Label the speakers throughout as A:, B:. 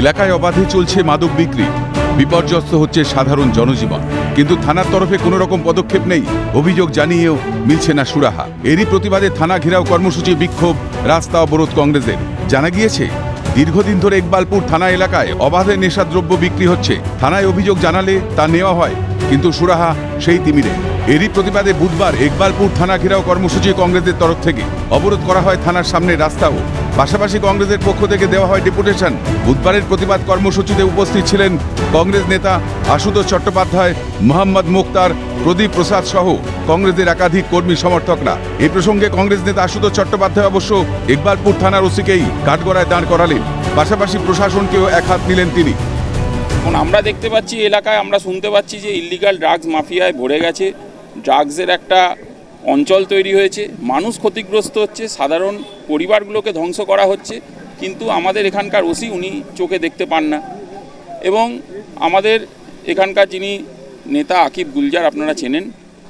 A: এলাকায় অবাধে চলছে মাদক বিক্রি। বিপর্যস্ত হচ্ছে সাধারণ জনজীবন। কিন্তু থানার তরফে কোনো রকম পদক্ষেপ নেই, অভিযোগ জানিয়েও মিলছে না সুরাহা। এরই প্রতিবাদে থানা ঘেরাও কর্মসূচি বিক্ষোভ, রাস্তা অবরোধ কংগ্রেসের। জানা গিয়েছে, দীর্ঘদিন ধরে ইকবালপুর থানা এলাকায় অবাধে নেশাদ্রব্য বিক্রি হচ্ছে। থানায় অভিযোগ জানালে তা নেওয়া হয়, কিন্তু সুরাহা সেই তিমিরে। এরই প্রতিবাদে বুধবার ইকবালপুর থানা ঘেরাও কর্মসূচি কংগ্রেসের তরফ থেকে অবরোধ করা হয় থানার সামনে রাস্তাও। পাশাপাশি কংগ্রেসের পক্ষ থেকে দেওয়া হয় ডেপুটেশন। বুধবারের প্রতিবাদ কর্মসূচিতে উপস্থিত ছিলেন কংগ্রেস নেতা আশুতোষ চট্টোপাধ্যায়, মোহাম্মদ মুক্তার, প্রদীপ প্রসাদ সহ কংগ্রেসের একাধিক কর্মী সমর্থকরা। এই প্রসঙ্গে কংগ্রেস নেতা আশুতোষ চট্টোপাধ্যায় অবশ্য ইকবালপুর থানার ওসিকেই কাঠগড়ায় দাঁড় করালেন। পাশাপাশি প্রশাসনকেও এক হাত নিলেন তিনি।
B: এখন আমরা দেখতে পাচ্ছি এলাকায় আমরা শুনতে পাচ্ছি যে ইলিগাল ড্রাগস মাফিয়ায় ভরে গেছে। ড্রাগসের একটা অঞ্চল তৈরি হয়েছে, মানুষ ক্ষতিগ্রস্ত হচ্ছে, সাধারণ পরিবারগুলোকে ধ্বংস করা হচ্ছে, কিন্তু আমাদের এখানকার ওসি উনি চোখে দেখতে পান না। এবং আমাদের এখানকার যিনি নেতা আকিব গুলজার, আপনারা চেনেন,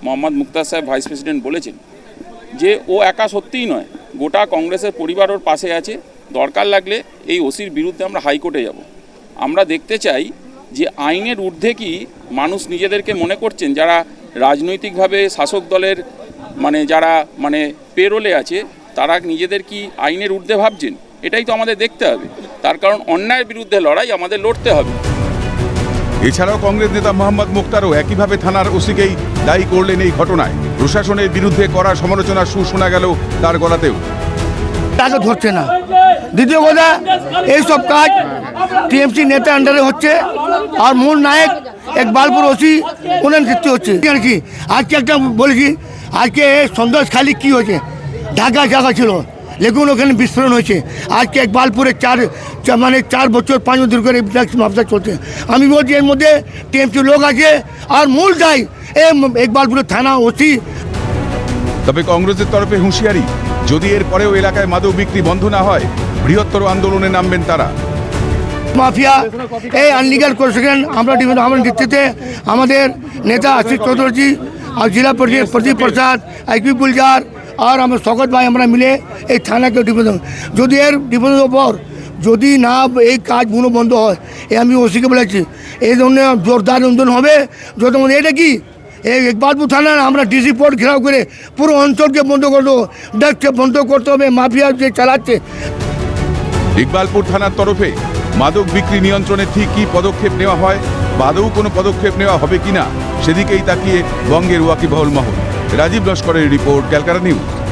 B: মোহাম্মদ মুক্তার সাহেব ভাইস প্রেসিডেন্ট বলেছেন যে ও একা সত্যিই নয়, গোটা কংগ্রেসের পরিবার ওর পাশে আছে, দরকার লাগলে এই ওসির বিরুদ্ধে আমরা হাইকোর্টে যাব। আমরা দেখতে চাই যে আইনের ঊর্ধ্বে কি মানুষ নিজেদেরকে মনে করছেন, যারা রাজনৈতিকভাবে শাসক দলের মানে যারা মানে পেরোলে আছে তারা নিজেদের কি আইনের ঊর্ধ্বে ভাবছেন? এটাই তো আমাদের দেখতে হবে। তার কারণ অন্যায়ের বিরুদ্ধে লড়াই আমাদের লড়তে হবে।
A: এছাড়াও কংগ্রেস নেতা মোহাম্মদ মুক্তারও একইভাবে থানার ওসিকেই দায়ী করলেন এই ঘটনায়। প্রশাসনের বিরুদ্ধে করা সমালোচনা সুর শোনা গেল তার গলাতেও।
C: টাকা ধরছে না। দ্বিতীয় কথা এইসব কাজ টিএমসি নেতা আন্ডারে হচ্ছে আর মূল নায়ক এক বালপুর ওসি ওনার নেতৃত্বে হচ্ছে। আর কি? আজকে একটা বলেছি আজকে সন্দেশ খালি কি হয়েছে? ঢাকা জায়গা ছিল লেগুন ওখানে বিস্ফোরণ হয়েছে। আজকে এক বালপুরে চার মানে চার বছর পাঁচ বছর করে ড্রাগস চলছে। আমি বলছি এর মধ্যে টিএমসি লোক আছে আর মূল দায় এই একবালপুরের থানা ওসি।
A: তবে কংগ্রেসের তরফে হুঁশিয়ারি যদি এর পরেও এলাকায় মাদক বিক্রি বন্ধ না হয় বৃহত্তর আন্দোলনে নামবেন তারা।
C: মাফিয়া এই আনলিগাল করেছেন আমরা আমার নেতৃত্বে আমাদের নেতা আশিস চৌধুরী আর জেলা পরিষদ প্রদীপ প্রসাদ আইপি গুলজার আর আমার শকত ভাই আমরা মিলে এই থানাকে ডিপোজিট যদি এর ডিপোজিট পর যদি না এই কাজ পুরো বন্ধ হয় এ আমি ওসিকে বলেছি এই জন্য জোরদার আন্দোলন হবে যত এটা কি এই ইকবালপুর থানা আমরা ডিসি পোর্ট ঘেরাও করে পুরো অঞ্চলকে বন্ধ করে দেবো ড্রাগসকে বন্ধ করতে হবে মাফিয়া যে চালাচ্ছে
A: ইকবালপুর থানার তরফে মাদক বিক্রি নিয়ন্ত্রণে ঠিক কী পদক্ষেপ নেওয়া হয় বা আদৌ কোনো পদক্ষেপ নেওয়া হবে কিনা, সেদিকেই তাকিয়ে বঙ্গের ওয়াকিবহল মহল। রাজীব লস্করের রিপোর্ট ক্যালকাটা নিউজ।